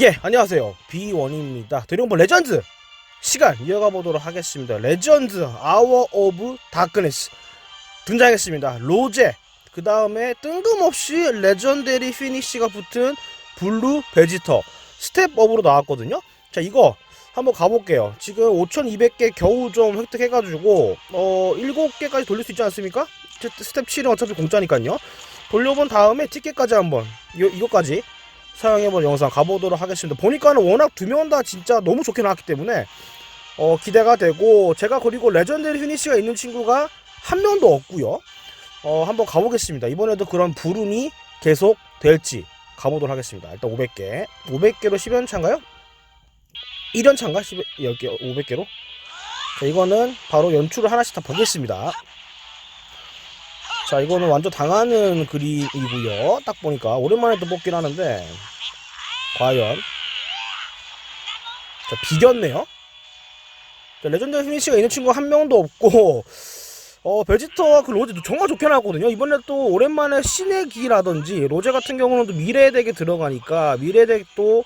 예, 안녕하세요. B1입니다. 드래곤볼 레전드 시간 이어가 보도록 하겠습니다. 레전드 아워 오브 다크네스 등장했습니다. 로제 그 다음에 뜬금없이 레전데리 피니쉬가 붙은 블루 베지터 스텝업으로 나왔거든요. 자 이거 한번 가볼게요. 지금 5,200개 겨우 좀 획득해가지고 어 7개까지 돌릴 수 있지 않습니까? 스- 스텝 7은 어차피 공짜니까요. 돌려본 다음에 티켓까지 한번 이거, 이거까지 사용해본 영상 가보도록 하겠습니다. 보니까는 워낙 두 명 다 진짜 너무 좋게 나왔기 때문에 어, 기대가 되고 제가 그리고 레전드리 피니시가 있는 친구가 한 명도 없고요. 어, 한번 가보겠습니다. 이번에도 그런 불운이 계속 될지 가보도록 하겠습니다. 일단 500개. 500개로 10연차인가요? 1연차인가? 10개, 500개로? 자, 이거는 바로 연출을 하나씩 다 보겠습니다. 자, 이거는 완전 당하는 그림이고요. 딱 보니까 오랜만에 또 뽑긴 하는데 과연 자, 비겼네요. 자, 레전드 피니시가 있는 친구 한 명도 없고 어 베지터와 그 로제도 정말 좋게 나왔거든요. 이번에 또 오랜만에 신의 기라든지 로제 같은 경우는 또 미래의 덱에 들어가니까 미래의 덱도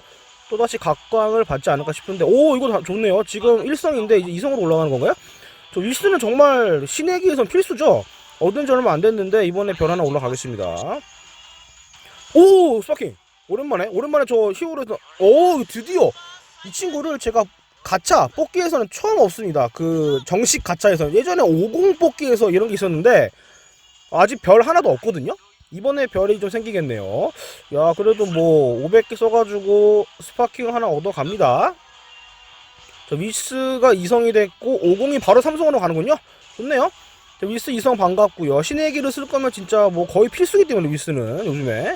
또다시 각광을 받지 않을까 싶은데 오 이거 다 좋네요. 지금 1성인데 이제 2성으로 올라가는 건가요? 저 윌스는 정말 신의 기에선 필수죠. 얻은 지 얼마 안 됐는데 이번에 별 하나 올라가겠습니다. 오 스파킹 오랜만에 오랜만에 저 히어로에서 오 드디어 이 친구를 제가 가차 뽑기에서는 처음 없습니다. 그 정식 가차에서 예전에 50 뽑기에서 이런 게 있었는데 아직 별 하나도 없거든요. 이번에 별이 좀 생기겠네요. 야 그래도 뭐 500개 써가지고 스파킹 하나 얻어갑니다. 저 위스가 2성이 됐고 50이 바로 3성으로 가는군요. 좋네요. 자, 위스 2성 반갑고요. 신의 기를 쓸 거면 진짜 뭐 거의 필수기 때문에 위스는 요즘에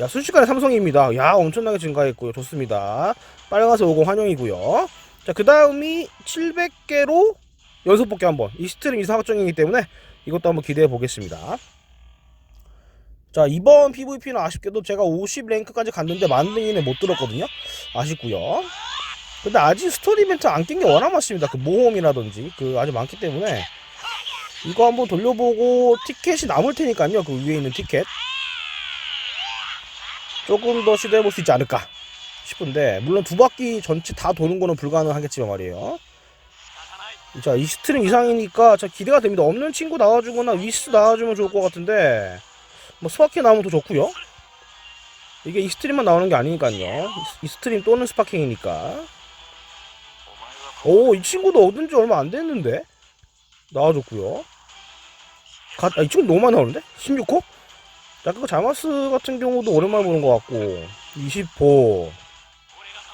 야 순식간에 삼성입니다. 야 엄청나게 증가했고요. 좋습니다. 빨간색 50 환영이고요. 자, 그 다음이 700개로 연속 뽑기 한번. 이 스트림 이사각정이기 때문에 이것도 한번 기대해 보겠습니다. 자, 이번 PVP는 아쉽게도 제가 50 랭크까지 갔는데 만등이는 못 들었거든요. 아쉽고요. 근데 아직 스토리 이벤트 안 낀 게 워낙 많습니다. 그 모험이라든지 그 아주 많기 때문에 이거 한번 돌려보고 티켓이 남을 테니까요. 그 위에 있는 티켓. 조금 더 시도해 볼 수 있지 않을까 싶은데 물론 두 바퀴 전체 다 도는 거는 불가능하겠지만 말이에요. 자, 이 스트림 이상이니까 자 기대가 됩니다. 없는 친구 나와주거나 위스 나와주면 좋을 것 같은데 뭐 스파킹 나오면 더 좋고요. 이게 이 스트림만 나오는 게 아니니까요. 이 스트림 또는 스파킹이니까. 오, 이 친구도 얻은 지 얼마 안 됐는데 나와줬고요. 가, 아, 이 친구 너무 많이 나오는데? 16호? 자, 그 자마스 같은 경우도 오랜만에 보는 것 같고. 20호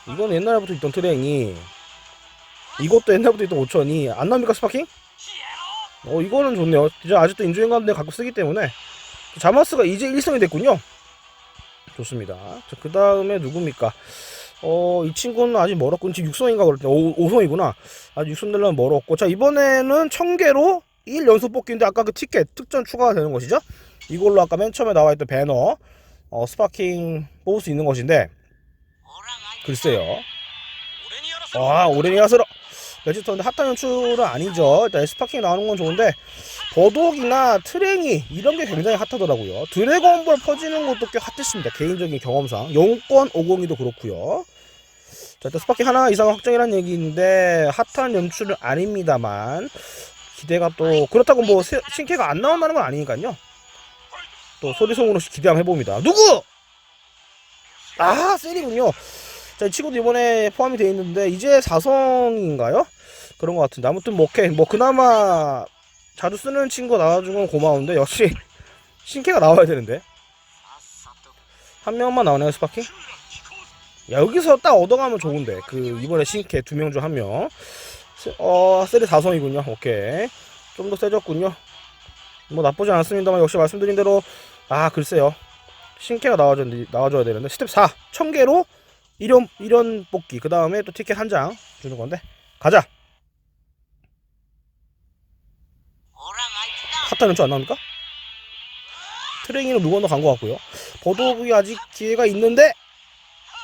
이건 옛날부터 있던 트랭이. 이것도 옛날부터 있던 5천이. 안 나옵니까 스파킹? 어 이거는 좋네요. 진짜 아직도 인조인 가운데 가끔 쓰기 때문에. 자마스가 이제 1성이 됐군요. 좋습니다. 자, 그 다음에 누굽니까? 어 이 친구는 아직 멀었고 지금 6성인가 그럴 때. 5, 5성이구나. 아직 6성 되려면 멀었고. 자 이번에는 1000개로 1연속 뽑기인데 아까 그 티켓 특전 추가가 되는 것이죠? 이걸로 아까 맨 처음에 나와 있던 배너 어, 스파킹 뽑을 수 있는 것인데 글쎄요. 아 오레니아스로 레지스터인데 핫한 연출은 아니죠. 일단 스파킹 나오는 건 좋은데 버독이나 트랭이 이런 게 굉장히 핫하더라고요. 드래곤볼 퍼지는 것도 꽤 핫했습니다. 개인적인 경험상. 용권 502도 그렇고요. 자 일단 스파킹 하나 이상 확정이라는 얘기인데 핫한 연출은 아닙니다만 기대가 또 그렇다고 뭐 세- 신캐가 안 나온다는 건 아니니까요 또 소리송으로 기대 한번 해봅니다. 누구? 아, 셀이군요. 자, 이 친구도 이번에 포함이 되어 있는데, 이제 4성인가요? 그런 것 같은데. 아무튼 뭐, 오케이. 뭐, 그나마 자주 쓰는 친구 나와준 건 고마운데, 역시 신캐가 나와야 되는데. 한 명만 나오네요, 스파킹? 야, 여기서 딱 얻어가면 좋은데. 그, 이번에 신캐 두 명 중 한 명. 세- 어, 셀이 4성이군요. 오케이. 좀 더 세졌군요. 뭐 나쁘지 않습니다만 역시 말씀드린 대로 아 글쎄요 신캐가 나와줘, 나와줘야 되는데 스텝 4 1000개로 1연, 1연 뽑기 그 다음에 또 티켓 한 장 주는 건데 가자 핫한 연출 안 나옵니까? 트레이닝은 누건도 간 것 같고요 버독이 아직 기회가 있는데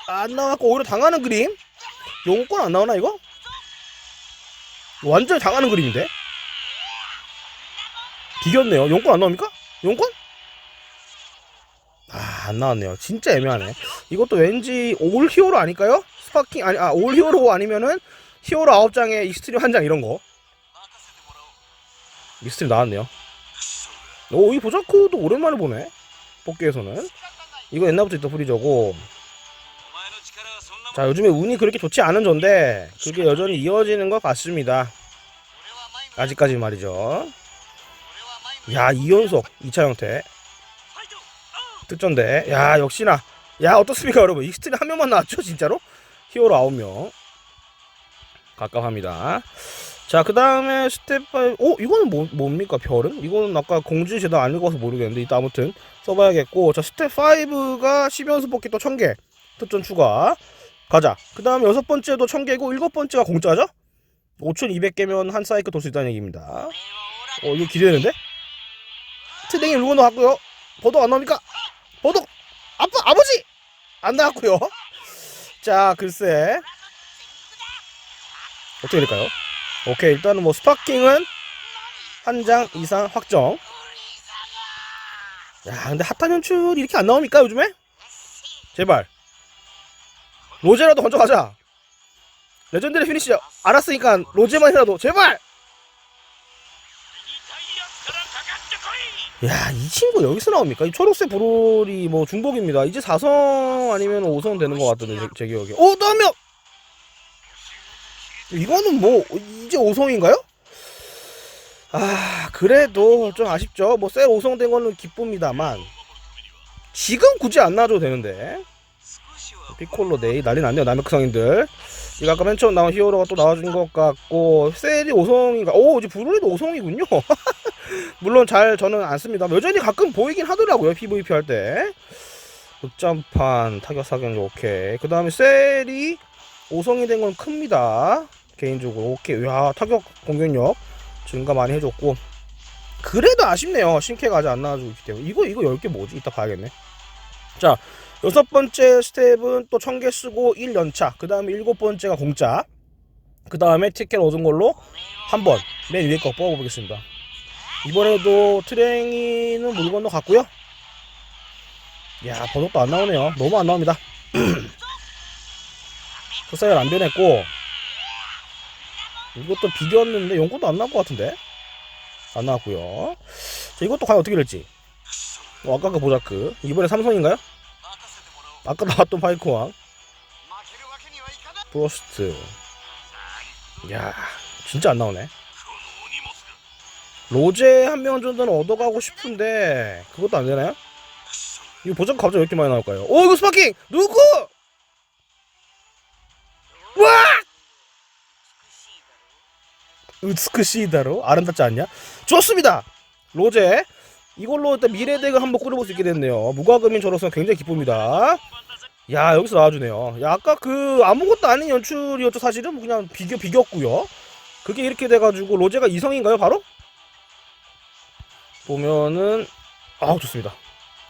안 나왔고 오히려 당하는 그림 용권 안 나오나 이거? 완전 당하는 그림인데 비겼네요. 용권 안 나옵니까? 용권? 아, 안 나왔네요. 진짜 애매하네. 이것도 왠지 올 히어로 아닐까요? 스파킹 아니 아 올 히어로 아니면은 히어로 9장에 익스트림 한 장 이런 거. 익스트림 나왔네요. 오, 이 보자크도 오랜만에 보네. 뽑기에서는. 이거 옛날부터 있던 프리저고. 자, 요즘에 운이 그렇게 좋지 않은 전데 그게 여전히 이어지는 것 같습니다. 아직까지 말이죠. 야, 이연속 2차 형태. 특전대. 야, 역시나. 야, 어떻습니까, 여러분? 익스트림 한 명만 나왔죠, 진짜로? 히어로 9명. 가깝합니다. 자, 그 다음에 스텝 5. 오, 이거는 뭐, 뭡니까, 별은? 이거는 아까 공주 제도 안 읽어서 모르겠는데, 이따 아무튼 써봐야겠고. 자, 스텝 5가 10연속 뽑기 또 1000개. 특전 추가. 가자. 그 다음에 여섯 번째도 1000개고, 일곱 번째가 공짜죠? 5200개면 한 사이클 돌 수 있다는 얘기입니다. 어, 이거 기대되는데? 트댕이 루건도 갔고요. 버독 안 나옵니까? 버독! 아빠, 아버지! 안 나왔고요. 자, 글쎄. 어떻게 될까요? 오케이, 일단은 뭐 스파킹은 한 장 이상 확정. 야, 근데 핫한 연출이 이렇게 안 나옵니까, 요즘에? 제발. 로제라도 먼저 가자. 레전드리 피니시 알았으니까 로제만이라도 제발. 야, 이 친구 여기서 나옵니까? 이 초록색 브롤이 뭐 중복입니다. 이제 4성 아니면 5성 되는 것 같던데 제, 제 기억에. 오, 다음에 이거는 뭐 이제 5성인가요? 아, 그래도 좀 아쉽죠. 뭐 셀 5성 된 거는 기쁩니다만 지금 굳이 안 놔줘도 되는데. 피콜로 네이 난리 났네요 남의 성인들. 이거 아까 맨 처음 나온 히어로가 또 나와준 것 같고 셀이 5성인가? 오 이제 브루리도 5성이군요. 물론 잘 저는 안 씁니다. 여전히 가끔 보이긴 하더라고요 PVP 할 때. 극장판 타격 사격 오케이 그 다음에 셀이 5성이 된 건 큽니다. 개인적으로 오케이. 야 타격 공격력 증가 많이 해줬고. 그래도 아쉽네요. 신캐가 아직 안 나와주고 있기 때문에. 이거 이거 10개 뭐지? 이따 봐야겠네. 자 여섯 번째 스텝은 또 천 개 쓰고 1연차. 그 다음에 일곱 번째가 공짜. 그 다음에 티켓 얻은 걸로 한 번 맨 위에 거 뽑아보겠습니다. 이번에도 트랭이는 물건도 같고요. 야 번호도 안 나오네요. 너무 안 나옵니다. 흑사열 안 변했고 이것도 비겼는데 용건도 안 나올 것 같은데 안 나왔고요. 자, 이것도 과연 어떻게 될지. 어, 아까 그 보자크 이번에 삼성인가요? 아까 나왔던 파이코왕 프로스트 야 진짜 안 나오네 로제 한 명 정도는 얻어가고 싶은데 그것도 안 되나요? 이거 보정 갑자기 왜 이렇게 많이 나올까요? 오 이거 스파킹 누구? 와! 으스크시다로 아름답지 않냐? 좋습니다. 로제 이걸로 일단 미래덱을 한번 꾸려볼 수 있게 됐네요. 무과금인 저로서 굉장히 기쁩니다. 야 여기서 나와주네요. 야 아까 그 아무것도 아닌 연출이었죠 사실은 뭐 그냥 비교 비겼고요. 그게 이렇게 돼가지고 로제가 이성인가요 바로? 보면은 아 좋습니다.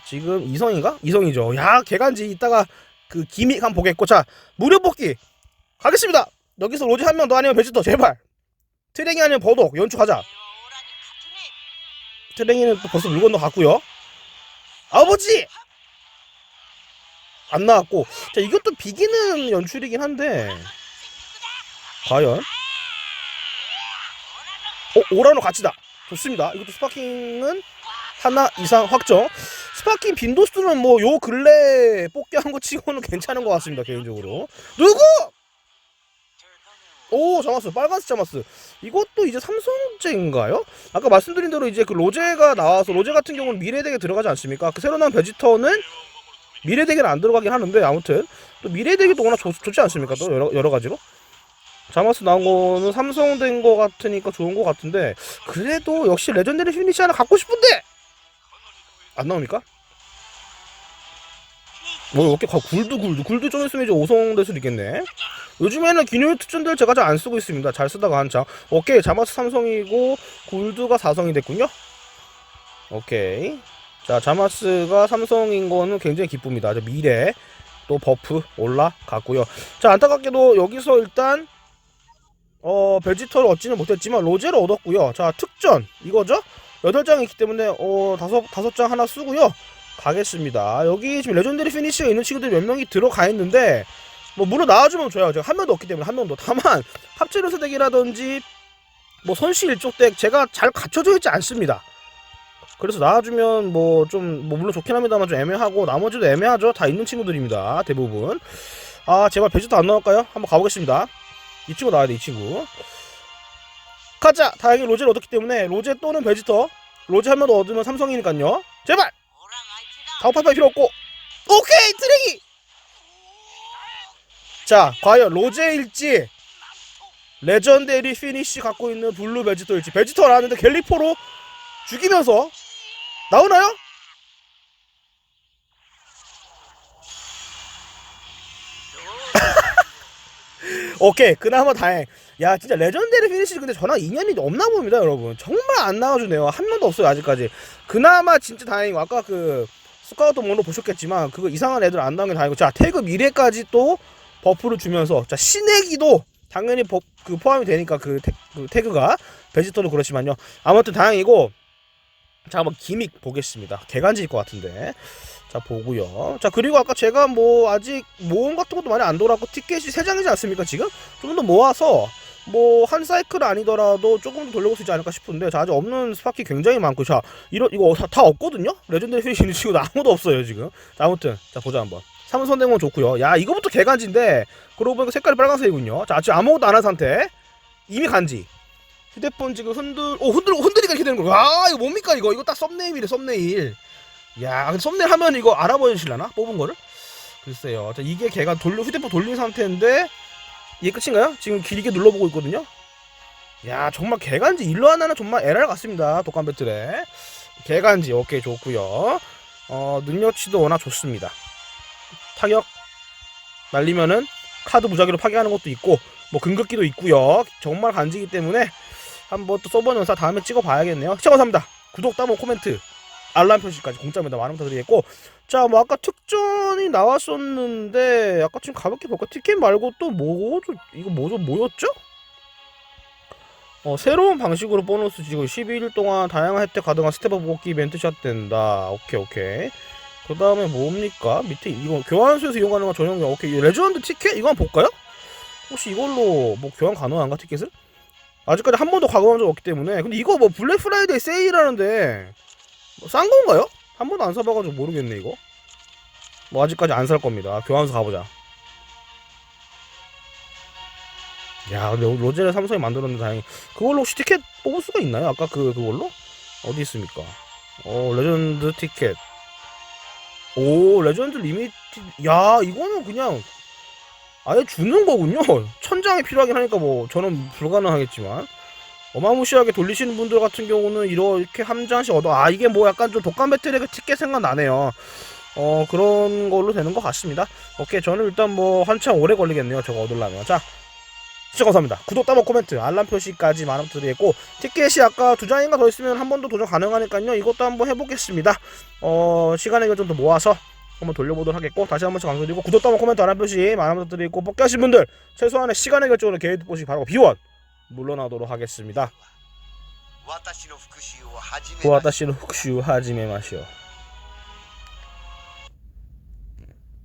지금 이성인가? 이성이죠. 야 개간지 이따가 그 기믹 한번 보겠고 자 무료 뽑기 가겠습니다. 여기서 로제 한 명 더 아니면 베지터 제발. 트랭이 아니면 버독 연출하자. 트랭이는 또 벌써 물건도 갔고요. 아버지! 안 나왔고. 자 이것도 비기는 연출이긴 한데. 과연? 어 오라노 같이다. 좋습니다. 이것도 스파킹은 하나 이상 확정. 스파킹 빈도수는 뭐 요 근래 뽑기 한 거 치고는 괜찮은 것 같습니다 개인적으로. 누구 오 자마스 빨간색 자마스 이것도 이제 삼성제인가요? 아까 말씀드린 대로 이제 그 로제가 나와서 로제 같은 경우는 미래덱에 들어가지 않습니까? 그 새로 나온 베지터는 미래덱에는 안 들어가긴 하는데 아무튼 또 미래덱이 또 워낙 좋, 좋지 않습니까? 또 여러, 여러 가지로 자마스 나온 거는 삼성된 거 같으니까 좋은 거 같은데 그래도 역시 레전드리 피니시 하나 갖고 싶은데 안 나옵니까? 뭐 이렇게 가- 굴도 굴도 굴도 좀 있으면 이제 5성 될 수도 있겠네 요즘에는 기뉴 특전들 제가 잘 안 쓰고 있습니다. 잘 쓰다가 한창. 오케이 자마스 삼성이고 굴드가 4성이 됐군요. 오케이. 자 자마스가 삼성인 거는 굉장히 기쁩니다. 저 미래 또 버프 올라갔고요. 자 안타깝게도 여기서 일단 어 베지터를 얻지는 못했지만 로제를 얻었고요. 자 특전 이거죠? 8장이 있기 때문에 어 다섯 다섯 장 하나 쓰고요. 가겠습니다. 여기 지금 레전드리 피니시가 있는 친구들이 몇 명이 들어가 있는데 뭐 물론 나와주면 좋아요. 제가 한 명도 없기 때문에 한 명도. 다만 합체로서 덱이라든지 뭐 선시 일족 덱 제가 잘 갖춰져 있지 않습니다. 그래서 나와주면 뭐 좀뭐 물론 좋긴 합니다만 좀 애매하고 나머지도 애매하죠. 다 있는 친구들입니다. 대부분. 아 제발 베지터 안 나올까요? 한번 가보겠습니다. 이 친구 나와야 돼 이 친구. 가자. 다행히 로제를 얻었기 때문에 로제 또는 베지터. 로제 한번더 얻으면 삼성이니까요. 제발. 다우파파 필요 없고. 오케이 트랙이. 자 과연 로제일지 레전데리 피니쉬 갖고 있는 블루 베지터일지. 베지터 나왔는데 갤리포로 죽이면서 나오나요? 오케이 그나마 다행. 야 진짜 레전데리 피니시 근데 전화 인연이 없나 봅니다 여러분. 정말 안 나와주네요. 한 명도 없어요 아직까지. 그나마 진짜 다행이고 아까 그 스카우트 모노 보셨겠지만 그거 이상한 애들 안 나온 게 다행이고. 자 태그 미래까지 또 버프를 주면서 자 신내기도 당연히 버, 그 포함이 되니까 그, 태, 그 태그가 베지터도 그렇지만요. 아무튼 다행이고 자 한번 기믹 보겠습니다. 개간지일 것 같은데. 자 보고요. 자 그리고 아까 제가 뭐 아직 모험 같은 것도 많이 안 돌았고 티켓이 3장이지 않습니까 지금? 좀 더 모아서 뭐 한 사이클 아니더라도 조금 더 돌려볼 수 있지 않을까 싶은데 자 아직 없는 스파키 굉장히 많고 자 이런 이거 다, 다 없거든요? 피니시 있는 친구도 아무도 없어요 지금. 자 아무튼 자 보자 한번 삼선대공 좋고요. 야 이거부터 개간지인데 그러고 보니까 색깔이 빨간색이군요. 자 지금 아무것도 안 한 상태. 이미 간지. 휴대폰 지금 흔들 오 흔들 흔들니까 이렇게 되는 거야 아 이거 뭡니까 이거? 이거 딱 썸네일이래 썸네일. 야 근데 썸네일 하면 이거 알아보여주실라나? 뽑은 거를? 글쎄요. 자 이게 걔가 돌려 휴대폰 돌린 상태인데 이게 끝인가요? 지금 길게 눌러보고 있거든요. 야 정말 개간지. 일로 하나는 정말 에랄 같습니다 독감 배틀에. 개간지 오케이 좋고요. 어 능력치도 워낙 좋습니다 타격 날리면은 카드 무작위로 파괴하는 것도 있고 뭐 금극기도 있고요. 정말 간지기 때문에 한번 또 서버 영상 다음에 찍어봐야겠네요. 시청 감사합니다. 구독 따봉 코멘트 알람 표시까지 공짜입니다. 많은 부탁드리겠고. 자 뭐 아까 특전이 나왔었는데 아까 지금 가볍게 볼까? 티켓 말고 또 뭐죠? 이거 뭐죠? 뭐였죠? 어 새로운 방식으로 보너스 지금 12일 동안 다양한 혜택 가능한 스텝업 복귀 이벤트 샷 된다. 오케이 오케이 그 다음에 뭡니까 밑에 이거 교환소에서 이용 가능한 전용 오케이 레전드 티켓 이거 한번 볼까요? 혹시 이걸로 뭐 교환 가능한가 티켓을? 아직까지 한 번도 과거한 적 없기 때문에 근데 이거 뭐 블랙 프라이데이 세일하는데 뭐 싼 건가요? 한 번도 안 사봐가지고 모르겠네 이거 뭐 아직까지 안 살 겁니다 교환소 가보자 야 근데 로제를 삼성이 만들었는데 다행히 그걸로 혹시 티켓 뽑을 수가 있나요? 아까 그 그걸로? 어디 있습니까? 어 레전드 티켓 오 레전드 리미티 야 이거는 그냥 아예 주는 거군요. 천장이 필요하긴 하니까 뭐 저는 불가능하겠지만. 어마무시하게 돌리시는 분들 같은 경우는 이렇게 한 장씩 얻어 아 이게 뭐 약간 좀 독감 배틀의 그 티켓 생각나네요. 어 그런 걸로 되는 것 같습니다. 오케이 저는 일단 뭐 한참 오래 걸리겠네요 저거 얻으려면. 자 시청 감사합니다. 구독, 따먹, 코멘트, 알람 표시까지 많은 부탁드리겠고 티켓이 아까 두 장인가 더 있으면 한 번 더 도전 가능하니까요. 이것도 한번 해보겠습니다. 어 시간을 좀 더 모아서 한번 돌려보도록 하겠고 다시 한 번씩 강조드리고 구독, 따먹, 코멘트, 알람 표시 많은 부탁드리고 뽑기 하신 분들 최소한의 시간의 결정으로 계획 보시기 바라고 비원 물러나도록 하겠습니다. 와타시노 후쿠시오 하지메 마시오.